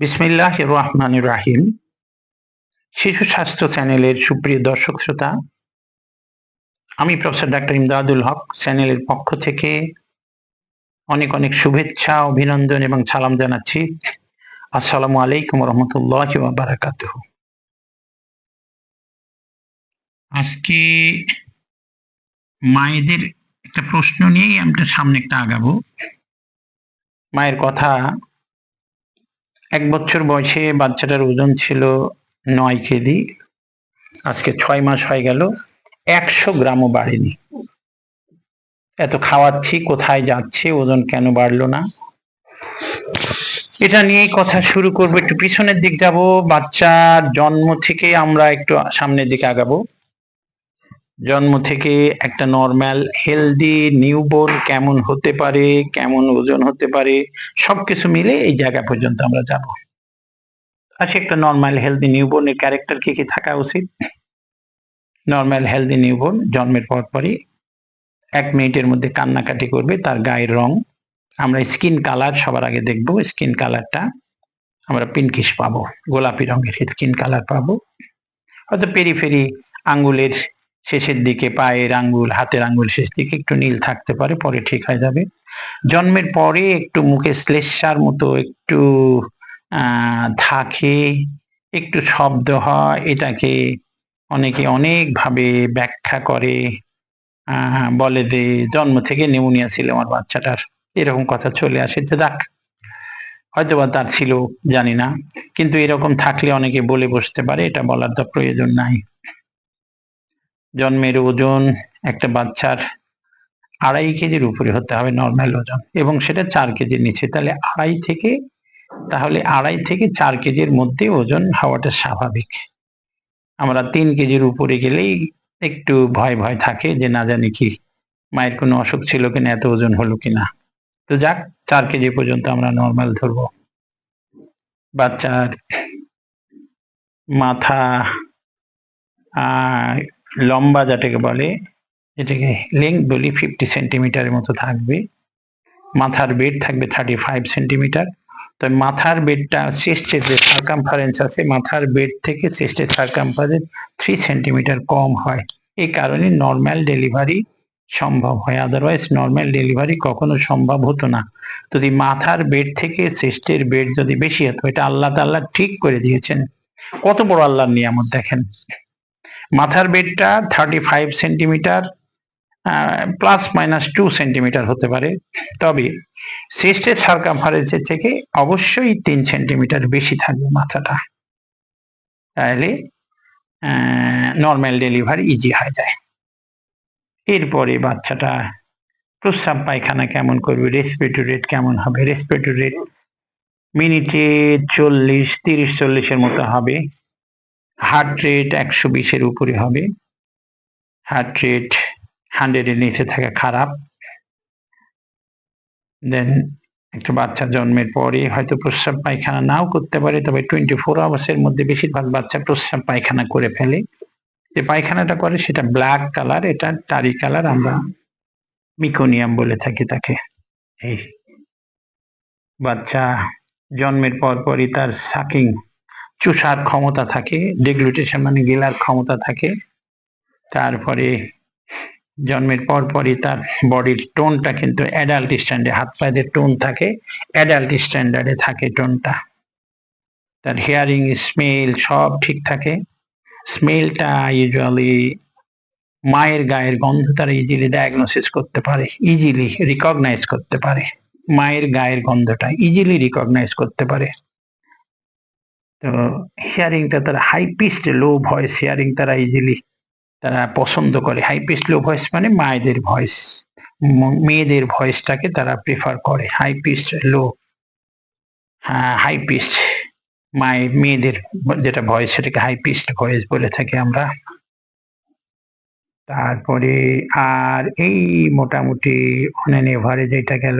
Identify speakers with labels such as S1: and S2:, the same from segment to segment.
S1: বিসমিল্লাহ রহমান রাহিম শিশু স্বাস্থ্য চ্যানেলের সুপ্রিয় দর্শক শ্রোতা, আমি প্রফেসর ডাক্তার ইমদাদুল হক চ্যানেলের পক্ষ থেকে অনেক অনেক শুভেচ্ছা, অভিনন্দন এবং সালাম জানাচ্ছি। আসসালামু আলাইকুম রহমতুল্লাহ বারাকাত আজকে মায়েদের একটা প্রশ্ন নিয়েই আমরা সামনে একটা আগাবো। মায়ের কথা এক বছর বয়সে বাচ্চাটার ওজন ছিল নয় কেজি। আজকে ছয় মাস হয়ে গেল, একশো গ্রামও বাড়েনি। এত খাওয়াচ্ছি, কোথায় যাচ্ছে, ওজন কেন বাড়লো না? এটা নিয়েই কথা শুরু করব, একটু পিছনের দিক যাব, বাচ্চার জন্ম থেকে আমরা একটু সামনের দিকে আগাবো। জন্ম থেকে একটা নর্মাল হেলদি নিউবোর্ন কেমন হতে পারে, কেমন ওজন হতে পারে, সবকিছু মিলে এই জায়গা পর্যন্ত আমরা যাব। আচ্ছা একটা নর্মাল হেলদি নিউবোর্নের ক্যারেক্টার কি কি থাকা উচিত? নর্মাল হেলদি নিউবোর্ন জন্মের পর পরই এক মিনিটের মধ্যে কান্নাকাটি করবে, তার গায়ের রং। আমরা স্কিন কালার সবার আগে দেখব স্কিন কালারটা আমরা পিনকিশ পাবো, গোলাপি রঙের স্কিন কালার পাবো। হয়তো পেরিফেরি আঙ্গুলের শেষের দিকে পায়ের আঙ্গুল, হাতের আঙ্গুল শেষ দিকে একটু নীল থাকতে পারে, পরে ঠিক হয়ে যাবে। জন্মের পরে একটু মুখে শ্লেষার মতো একটু থাকে, একটু শব্দ হয়, এটাকে অনেকে অনেকভাবে ব্যাখ্যা করে। বলে যে জন্ম থেকে নিউমোনিয়া ছিল আমার বাচ্চাটার। এরকম কথা চলে আসে। যে দেখ হয়তো বা তার ছিল, জানি না। কিন্তু এরকম থাকলে অনেকে বলে বসতে পারে, এটা বলার তো প্রয়োজন নাই। জন্মের ওজন একটা বাচ্চার আড়াই কেজির উপরে হতে হবে নর্মাল ওজন এবং সেটা চার কেজির নিচে। তাহলে আড়াই থেকে, তাহলে আড়াই থেকে চার কেজির মধ্যে ওজন হওয়াটা স্বাভাবিক। আমরা তিন কেজির উপরে গেলেই একটু ভয় ভয় থাকে যে না জানি কি, মায়ের কোনো অসুখ ছিল কিনা, এত ওজন হলো কিনা। তো যাক, চার কেজি পর্যন্ত আমরা নর্মাল ধরবো। বাচ্চার মাথা লম্বা যেটাকে বলে এটাকে লেংথ বলি ফিফটি সেন্টিমিটারের মতো থাকবে। মাথার বেড থাকবে থার্টি ফাইভ সেন্টিমিটার তো মাথার বেডটা চেস্টের যে সার্কামফারেন্স আছে, মাথার বেড থেকে চেস্টের সার্কামফারেন্স থ্রি সেন্টিমিটার কম হয়। এই কারণে নর্মাল ডেলিভারি সম্ভব হয়। আদারওয়াইজ নর্মাল ডেলিভারি কখনো সম্ভব হতো না। যদি মাথার বেড থেকে চেস্টের বেড যদি বেশি হতো, এটা আল্লাহ তাল্লাহ ঠিক করে দিয়েছেন। কত বড় আল্লাহর নিয়ামত দেখেন। মাথার বেডটা thirty five centimetre plus minus two centimetre হতে পারে। তবে চেস্টের সার্কামফারেন্সের থেকে অবশ্যই তিন সেন্টিমিটার বেশি থাকবে মাথাটা। তাহলে নর্মাল ডেলিভারি ইজি হয়ে যায়। এরপরে বাচ্চাটা প্রস্রাব পায়খানা কেমন করবে রেসপিরেটরি রেট কেমন হবে? রেসপিরেটরি রেট মিনিটে চল্লিশ, তিরিশ, চল্লিশের মতো হবে। হার্ট রেট একশো বিশের উপরে হবে। হার্ট রেট হান্ড্রেডের নিচে থাকা খারাপ। দেন একটা বাচ্চা জন্মের পরে হয়তো প্রস্রাব পায়খানা নাও করতে পারে, তবে টোয়েন্টি ফোর আওয়ার্সের মধ্যে বেশিরভাগ বাচ্চা প্রস্রাব পায়খানা করে ফেলে। যে পায়খানাটা করে সেটা ব্ল্যাক কালার এটা টারি কালার আমরা মিকোনিয়াম বলে থাকি তাকে। এই বাচ্চা জন্মের পর পরই তার সাকিং চুষার ক্ষমতা থাকে ডেগ্লুটেশন মানে গেলার ক্ষমতা থাকে। তারপরে জন্মের পর পরই তার বডির টোনটা কিন্তু অ্যাডাল্ট স্ট্যান্ডে হাত পায়েদের টোন থাকে অ্যাডাল্ট স্ট্যান্ডার্ডে থাকে টোনটা। তার হিয়ারিং স্মেল সব ঠিক থাকে। স্মেলটা ইউজুয়ালি মায়ের গায়ের গন্ধ তারা ইজিলি ডায়াগনোসিস করতে পারে ইজিলি রিকগনাইজ করতে পারে। মায়ের গায়ের গন্ধটা ইজিলি রিকগনাইজ করতে পারে। তো হিয়ারিংটা তারা high pitched low voice hearing তারা ইজিলি তারা পছন্দ করে। হাই পিস্ট লো ভয়েস মানে মায়েদের ভয়েস মেয়েদের ভয়েসটাকে তারা প্রেফার করে। হাই পিস্ট লো হ্যাঁ হাই পিস্ট মায়ের মেয়েদের যেটা ভয়েস সেটাকে হাই পিস্ট ভয়েস বলে থাকি আমরা। তারপরে আর এই মোটামুটি অনেন এভারেজ এটা গেল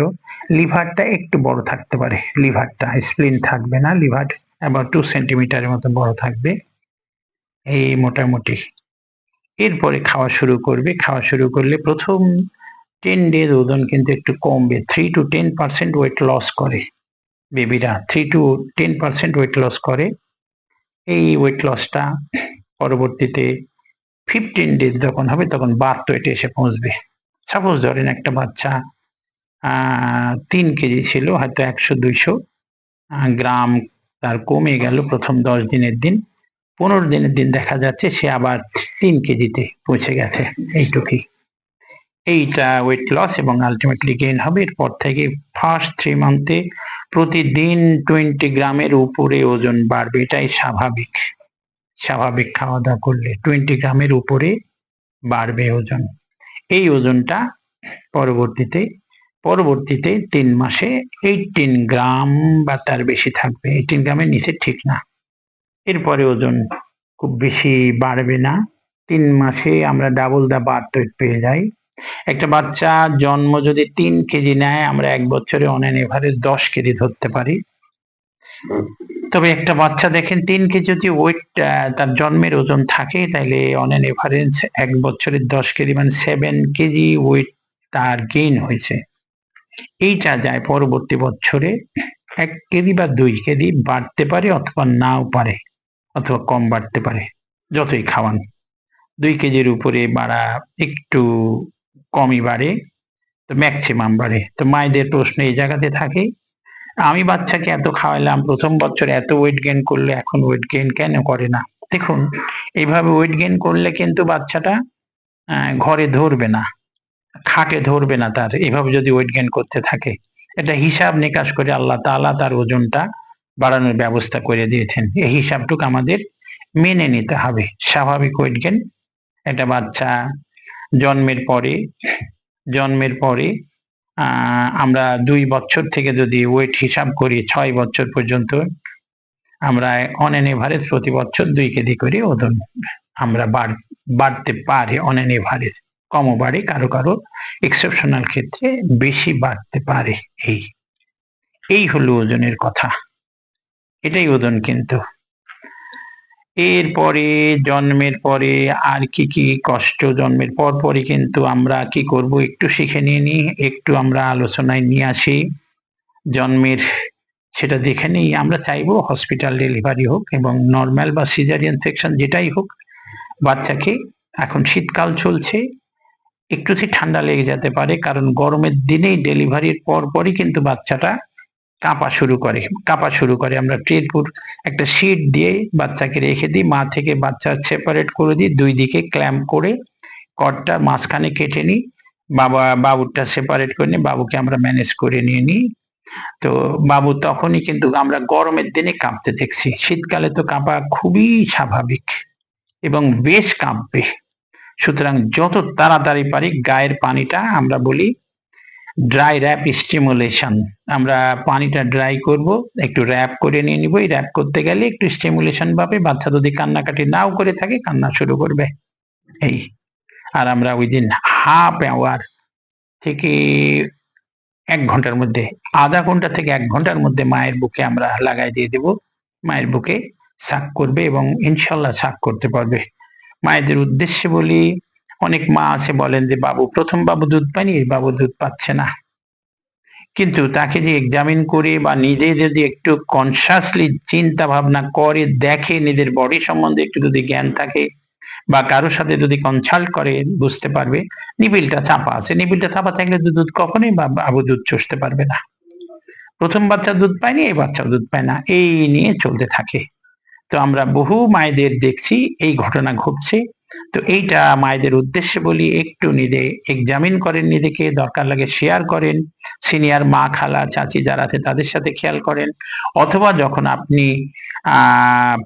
S1: লিভারটা একটু বড় থাকতে পারে। লিভারটা স্প্লিন থাকবে না লিভার অ্যাবাউট টু সেন্টিমিটারের মতো বড় থাকবে। এই মোটামুটি। এরপরে খাওয়া শুরু করবে। খাওয়া শুরু করলে প্রথম টেন ডেজ ওজন কিন্তু একটু কমবে। Three to ten percent weight loss করে বেবিরা three to ten percent weight loss করে। এই ওয়েট লসটা পরবর্তীতে ফিফটিন ডেজ যখন হবে, তখন বার্থ ওয়েটে এসে পৌঁছবে। সাপোজ ধরেন একটা বাচ্চা তিন কেজি ছিল, হয়তো একশো দুইশো গ্রাম তার কমে গেল প্রথম দশ দিনের দিন। পনেরো দিনের দিন দেখা যাচ্ছে সে আবার তিন কেজিতে পৌঁছে গেছে। এইটুকুই। এইটা ওয়েট লস এবং আলটিমেটলি গেইন হবে। এরপর থেকে ফার্স্ট থ্রি মান্থে প্রতিদিন টোয়েন্টি গ্রামের উপরে ওজন বাড়বে। এটাই স্বাভাবিক। স্বাভাবিক খাওয়া দাওয়া করলে টোয়েন্টি গ্রামের উপরে বাড়বে ওজন। এই ওজনটা পরবর্তীতে পরবর্তীতে তিন মাসে এইটিন গ্রাম বা তার বেশি থাকবে। এইটিন গ্রামের নিচে ঠিক না। এরপরে ওজন খুব বেশি বাড়বে না। তিন মাসে আমরা ডাবল দা বার্থ ওয়েট পেয়ে যাই। একটা বাচ্চা জন্ম যদি তিন কেজি নেয়, আমরা এক বছরে অন এভারেজ দশ কেজি ধরতে পারি। তবে একটা বাচ্চা দেখেন, তিন কেজি যদি ওয়েট তার জন্মের ওজন থাকে তাহলে অন এভারেজ এক বছরের দশ কেজি মানে সেভেন কেজি ওয়েট তার গেইন হয়েছে। এইটা যায় পরবর্তী বছরে এক কেজি বা দুই কেজি বাড়তে পারে অথবা নাও পারে, অথবা কম বাড়তে পারে, যতই খাওয়ান। দুই কেজির উপরে বাড়া একটু কমই বাড়ে, তো ম্যাক্সিমাম বাড়ে। তো মায়েদের প্রশ্ন এই জায়গাতে থাকে, আমি বাচ্চাকে এত খাওয়াইলাম, প্রথম বছর এত ওয়েট গেইন করলে, এখন ওয়েট গেইন কেন করে না? দেখুন, এইভাবে ওয়েট গেইন করলে কিন্তু বাচ্চাটা ঘরে ধরবে না। খাটে ধরবে না তার। এভাবে যদি ওয়েট গেন করতে থাকে, এটা হিসাব নিকাশ করে আল্লাহ তাআলা তার ওজনটা বাড়ানোর ব্যবস্থা করে দিয়েছেন। এই হিসাবটুকু আমাদের মেনে নিতে হবে। স্বাভাবিক ওয়েট গেন একটা বাচ্চা জন্মের পরে জন্মের পরে আমরা দুই বছর থেকে যদি ওয়েট হিসাব করি, ছয় বছর পর্যন্ত, আমরা অন এন এভারেজ প্রতি বছর দুই কেজি করে ওজন আমরা বাড়- বাড়তে পারি অন এন এভারেজ কমও বাড়ে কারও কারও এক্সেপশনাল ক্ষেত্রে বেশি বাড়তে পারে এই। এই হলো ওজনের কথা। এটাই ওজন কিন্তু। এরপরে জন্মের পরে আর কি কি কষ্ট জন্মের পর পরই কিন্তু আমরা কি করব একটু শিখে নিয়ে নিই, একটু আমরা আলোচনায় নিয়ে আসি। জন্মের সেটা দেখে নিই। আমরা চাইব হসপিটাল ডেলিভারি হোক এবং নর্মাল বা সিজারিয়ান সেকশন যেটাই হোক, বাচ্চাকে এখন শীতকাল চলছে। একটু ঠান্ডা লেগে যেতে পারে, কারণ গরমের দিনেই ডেলিভারির পর পরই কিন্তু বাচ্চাটা কাঁপা শুরু করে, কাঁপা শুরু করে। আমরা ট্রেপুর একটা শীট দিয়ে বাচ্চাকে রেখে দিই, মা থেকে বাচ্চা সেপারেট করে দিই, দুই দিকে ক্ল্যাম্প করে কর্ডটা মাঝখানে কেটে নিই, বাবা, বাবুরটা সেপারেট করে নিই, বাবুকে আমরা ম্যানেজ করে নিয়ে নিই। তো বাবু তখনই কিন্তু আমরা গরমের দিনে কাঁপতে দেখছি। শীতকালে তো কাঁপা খুবই স্বাভাবিক এবং বেশ কাঁপবে। সুতরাং যত তাড়াতাড়ি পারি গায়ের পানিটা আমরা বলি ড্রাই র্যাপ স্টিমুলেশন আমরা পানিটা ড্রাই করব, একটু র্যাপ করে নিয়ে নিব। এই র্যাপ করতে গেলে একটু স্টিমুলেশন পাবে। বাচ্চা যদি কান্নাকাটি নাও করে থাকে, কান্না শুরু করবে। এই। আর আমরা ওই দিন হাফ আওয়ার থেকে এক ঘণ্টার মধ্যে, আধা ঘণ্টা থেকে এক ঘণ্টার মধ্যে মায়ের বুকে আমরা লাগাই দিয়ে দেব। মায়ের বুকে শাক করবে এবং ইনশাল্লাহ শাক করতে পারবে। মায়েদের উদ্দেশ্যে বলি, অনেক মা আছে বলেন যে, বাবু, প্রথম বাবু দুধ পায়নি বাবু দুধ পাচ্ছে না। কিন্তু তাকে যে এক্সামিন করে বা নিজে যদি একটু কনসাসলি চিন্তা ভাবনা করে, দেখে, নিজের বডি সম্বন্ধে একটু যদি জ্ঞান থাকে বা কারোর সাথে যদি কনসাল্ট করে, বুঝতে পারবে নিবিলটা চাপা আছে। নিবিলটা চাপা থাকলে তো দুধ কখনোই বাবু দুধ চষতে পারবে না। প্রথম বাচ্চা দুধ পায়নি, এই বাচ্চা দুধ পায় না। এই নিয়ে চলতে থাকে। তো আমরা বহু মায়েদের দেখছি, এই ঘটনা ঘটছে। তো এইটা মায়েদের উদ্দেশ্যে বলি, একটু নিজে এক্সামিন করেন নিজেকে দরকার লাগে শেয়ার করেন। সিনিয়র মা, খালা, চাচি যারা আছে তাদের সাথে খেয়াল করেন। অথবা যখন আপনি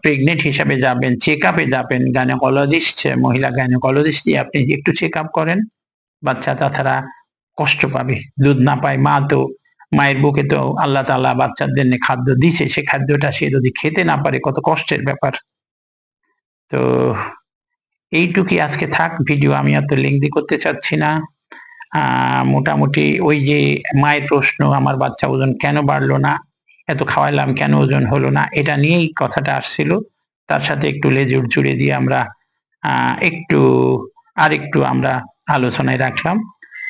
S1: প্রেগনেন্ট হিসাবে যাবেন চেক আপে যাবেন গাইনোকোলজিস্ট মহিলা গাইনোকোলজিস্ট দিয়ে আপনি একটু চেক আপ করেন। বাচ্চা তাছাড়া কষ্ট পাবে, দুধ না পায়, মা তো মায়ের বুকে তো আল্লাহ তাআলা বাচ্চার জন্য খাদ্য দিছে, সে খাদ্যটা সে যদি খেতে না পারে কত কষ্টের ব্যাপার। তো এইটুকুই আজকে থাক, ভিডিও আমি এত লেংদি করতে চাচ্ছি না। মোটামুটি ওই যে মায়ের প্রশ্ন, আমার বাচ্চা ওজন কেন বাড়লো না, এত খাওয়াইলাম কেন ওজন হলো না, এটা নিয়েই কথাটা আসছিল। তার সাথে একটু লেজুর জুড়ে দিয়ে আমরা একটু আর একটু আমরা আলোচনায় রাখলাম।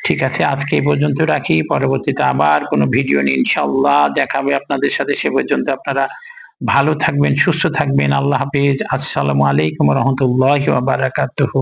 S1: ঠিক আছে, আজকে এই পর্যন্ত রাখি, পরবর্তীতে আবার কোনো ভিডিও নিয়ে ইনশাল্লাহ দেখাবে আপনাদের সাথে, সে পর্যন্ত আপনারা ভালো থাকবেন, সুস্থ থাকবেন, আল্লাহ হাফিজ, আসসালামু আলাইকুম রহমতুল্লাহ বারাকাতুহু।